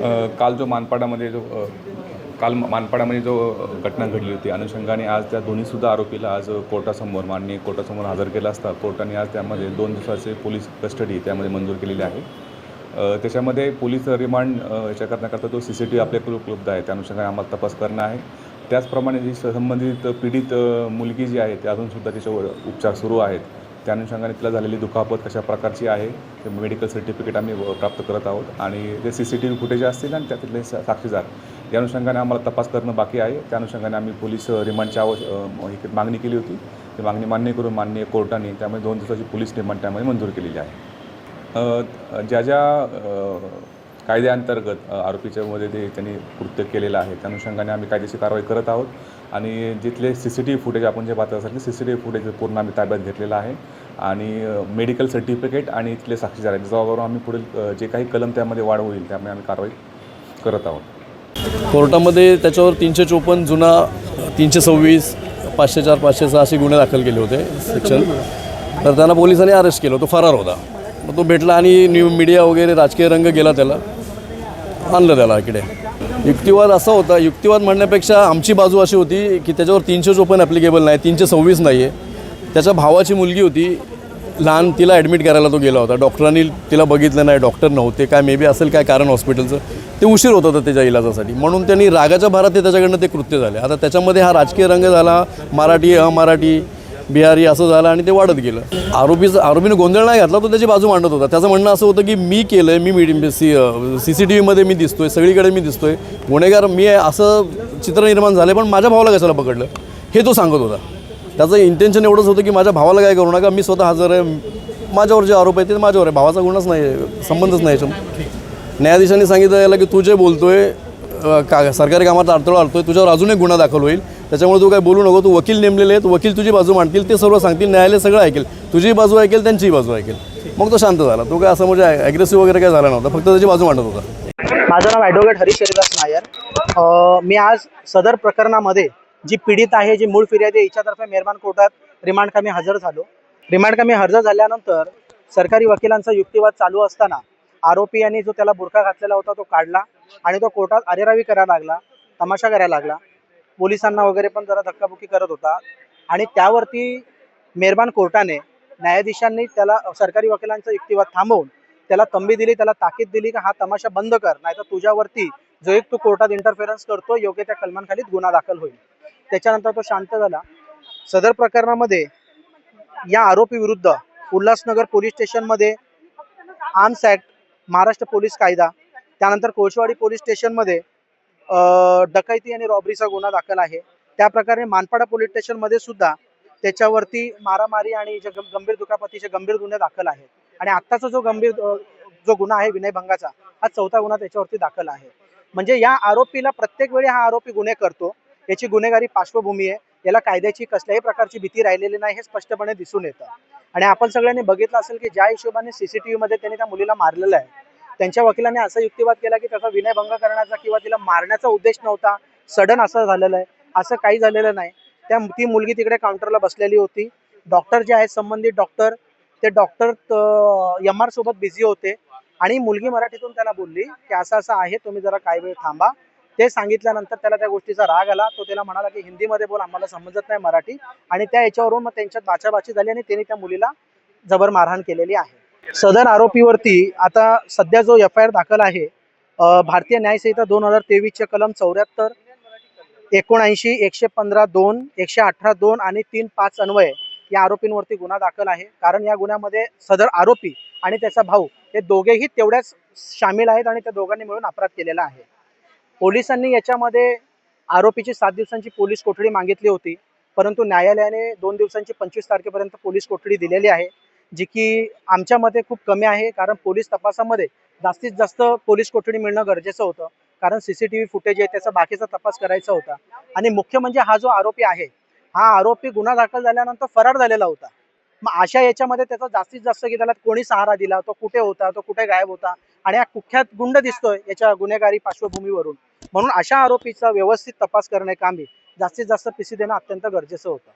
काल जो मानपाडामध्ये जो काल मानपाडामध्ये जो घटना घडली होती अनुषंगाने आज त्या दोन्हीसुद्धा आरोपीला आज कोर्टासमोर माननीय कोर्टासमोर हजर केला असता. कोर्टाने आज त्यामध्ये दोन दिवसाचे पोलीस कस्टडी त्यामध्ये मंजूर केलेली आहे. त्याच्यामध्ये पोलीस रिमांड याच्या करण्याकरता तो सी सी टी व्ही आपल्याकडे उपलब्ध आहे. त्या अनुषंगाने आम्हाला तपास करणं आहे. त्याचप्रमाणे जी संबंधित पीडित मुलगी जी आहे ते अजूनसुद्धा तिच्यावर उपचार सुरू आहेत. त्या अनुषंगाने तिला झालेली दुखापत कशा प्रकारची आहे. ते मेडिकल सर्टिफिकेट आम्ही प्राप्त करत आहोत. आणि जे C C T V footage असतील आणि त्यातले साक्षीदार. या अनुषंगाने आम्हाला तपास करणं बाकी आहे. त्या अनुषंगाने आम्ही पोलीस रिमांडची आवश्यक हे- मागणी केली होती. ती मागणी मान्य करून माननीय कोर्टाने त्यामुळे दोन दिवसाची पोलीस रिमांड त्यामध्ये मंजूर केलेली आहे. ज्या ज्या कायद्याअंतर्गत आरोपीच्यामध्ये ते त्यांनी कृत्य केलेलं आहे त्या अनुषंगाने आम्ही कायदेशीर कारवाई करत आहोत. आणि जिथले C C T V footage आपण जे पाहत असाल की C C T V footage पूर्ण आम्ही ताब्यात घेतलेलं आहे. आणि मेडिकल सर्टिफिकेट आणि इथले साक्षीदार आहेत. ज्याच्यावरून आम्ही पुढील जे काही कलम त्यामध्ये वाढ होईल त्यामुळे आम्ही कारवाई करत आहोत. कोर्टामध्ये त्याच्यावर तीनशे चोपन्न जुना तीनशे सव्वीस पाचशे चार पाचशे सहा असे गुन्हे दाखल केले होते सेक्शन. तर त्यांना पोलिसांनी अरेस्ट केलं तो फरार होता. मग तो भेटला आणि न्यू मीडिया वगैरे राजकीय रंग गेला त्याला. आणलं त्याला इकडे. युक्तिवाद असा होता युक्तिवाद म्हणण्यापेक्षा आमची बाजू अशी होती की त्याच्यावर तीनशे चोपन्न ॲप्लिकेबल नाही तीनशे सव्वीस नाही आहे त्याच्या भावाची मुलगी होती लहान तिला ॲडमिट करायला तो गेला होता. डॉक्टरांनी तिला बघितलं नाही डॉक्टर नव्हते काय मे बी असेल काय कारण हॉस्पिटलचं ते उशीर होत होतं त्याच्या इलाजासाठी. म्हणून त्यांनी रागाच्या भारात ते त्याच्याकडनं ते कृत्य झाले. आता त्याच्यामध्ये हा राजकीय रंग झाला मराठी अमराठी बिहारी असं झालं आणि ते वाढत गेलं. आरोपीचं आरोपीने गोंधळ नाही घातला तो त्याची बाजू मांडत होता. त्याचं म्हणणं असं होतं की मी केलं आहे मी medium C C C T व्हीमध्ये मी दिसतोय सगळीकडे मी दिसतोय. गुन्हेगार मी आहे असं चित्र निर्माण झालं पण माझ्या भावाला कशाला पकडलं? हे तो सांगत होता. त्याचं इंटेन्शन एवढंच होतं की माझ्या भावाला काय करू नका मी स्वतः हजर आहे. माझ्यावर जे आरोप आहे ते माझ्यावर आहे. भावाचा गुणच नाही आहे संबंधच नाही याच्यात. न्यायाधीशांनी सांगितलं याला की तू जे बोलतोय का सरकारी कामात अडथळा आलतोय तुझ्यावर अजून एक गुन्हा दाखल होईल. त्याच्यामुळे तू काय बोलू नको तू वकील नेमलेले आहेत वकील तुझी बाजू मांडतील ते सर्व सांगतील न्यायालय सगळं ऐकेल. तुझी बाजू ऐकेल त्यांचीही बाजू ऐकेल. मग तो शांत झाला. तो काय असं म्हणजे ॲग्रेसिव्ह वगैरे काय झाला नव्हता फक्त त्याची बाजू मांडत होता. माझं नाव ॲडव्होकेट हरीश हरिदास नायर. मी आज सदर प्रकरणामध्ये जी पीडित आहे जी मूळ फिर्यादी आहे हिच्यातर्फे मेहरबान कोर्टात रिमांड कामी हजर झालो. रिमांड कामी हजर झाल्यानंतर सरकारी वकिलांचा युक्तिवाद चालू असताना आरोपी यांनी जो त्याला बुरखा घातलेला होता तो काढला आणि तो कोर्टात अरेरावी करायला लागला तमाशा करायला लागला. पोलिसांना वगैरे पण जरा धक्काबुक्की करत होता. आणि त्यावरती मेहरबान कोर्टाने न्यायाधीशांनी त्याला सरकारी वकिलांचा युक्तिवाद थांबवून त्याला तंबी दिली त्याला ताकीद दिली की हा तमाशा बंद कर नाहीतर तुझ्यावरती जो एक तू कोर्टात इंटरफेरन्स करतो योग्य त्या कलमांखाली गुन्हा दाखल होईल. त्याच्यानंतर तो शांत झाला. सदर प्रकरणामध्ये या आरोपी विरुद्ध उल्हासनगर पोलीस स्टेशनमध्ये आर्म्स ऍक्ट महाराष्ट्र पोलीस कायदा त्यानंतर कोळशेवाडी पोलीस स्टेशनमध्ये डकैती आणि रॉबरीचा गुन्हा दाखल आहे. त्या प्रकारे मानपाडा पोलीस स्टेशनमध्ये सुद्धा त्याच्यावरती मारामारी आणि जे गंभीर दुखापतीचे गंभीर गुन्हे दाखल आहेत. आणि आत्ताचा जो गंभीर जो गुन्हा आहे विनयभंगाचा हा चौथा गुन्हा त्याच्यावरती दाखल आहे. म्हणजे या आरोपीला प्रत्येक वेळी हा आरोपी गुन्हे करतो. याची गुन्हेगारी पार्श्वभूमी आहे. याला कायद्याची कसल्याही प्रकारची भीती राहिलेली नाही हे स्पष्टपणे दिसून येतं. आणि आपण सगळ्यांनी बघितलं असेल की ज्या हिशोबाने सीसीटीव्ही मध्ये त्यांनी त्या मुलीला मारलेलं आहे त्यांच्या वकिलांनी असा युक्तिवाद केला की त्याचा विनयभंग करण्याचा किंवा तिला मारण्याचा उद्देश नव्हता सडन असं झालेलं आहे असं काही झालेलं नाही. त्या ती मुलगी तिकडे काउंटरला बसलेली होती. डॉक्टर जे आहेत संबंधित डॉक्टर ते डॉक्टर एम आर सोबत बिझी होते आणि मुलगी मराठीतून त्याला बोलली की असं असं आहे तुम्ही जरा काही वेळ थांबा. ते सांगितल्यानंतर त्याला त्या गोष्टीचा राग आला. तो त्याला म्हणाला की हिंदीमध्ये बोल आम्हाला समजत नाही मराठी. आणि त्या याच्यावरून मग त्यांच्यात बाचाबाची झाली आणि त्यांनी त्या मुलीला जबर मारहाण केलेली आहे. सदर आरोपीवरती आता सध्या जो एफ आय आर दाखल आहे भारतीय न्यायसंहिता दोन हजार तेवीसच्या कलम चौऱ्याहत्तर एकोणऐंशी एकशे पंधरा दोन एकशे अठरा दोन आणि तीन पाच अन्वये या आरोपींवरती गुन्हा दाखल आहे. कारण या गुन्ह्यामध्ये सदर आरोपी आणि त्याचा भाऊ हे दोघेही तेवढ्याच सामील आहेत आणि त्या दोघांनी मिळून अपराध केलेला आहे. पोलिसांनी याच्यामध्ये आरोपीची सात दिवसांची पोलीस कोठडी मागितली होती परंतु न्यायालयाने दोन दिवसांची पंचवीस तारखेपर्यंत पोलीस कोठडी दिलेली आहे जी की आमच्यामध्ये खूप कमी आहे कारण पोलीस तपासामध्ये जास्तीत जास्त पोलीस कोठडी मिळणं गरजेचं होतं कारण सीसीटीव्ही फुटेज आहे त्याचा बाकीचा तपास करायचा होता. आणि मुख्य म्हणजे हा जो आरोपी आहे हा आरोपी गुन्हा दाखल झाल्यानंतर फरार झालेला होता. मग अशा याच्यामध्ये त्याचा जास्तीत जास्त की त्याला कोणी सहारा दिला तो कुठे होता तो कुठे गायब होता आणि हा कुख्यात गुंड दिसतोय याच्या गुन्हेगारी पार्श्वभूमीवरून. म्हणून अशा आरोपीचा व्यवस्थित तपास करणे कामी जास्तीत जास्त पीसी देणं अत्यंत गरजेचं होतं.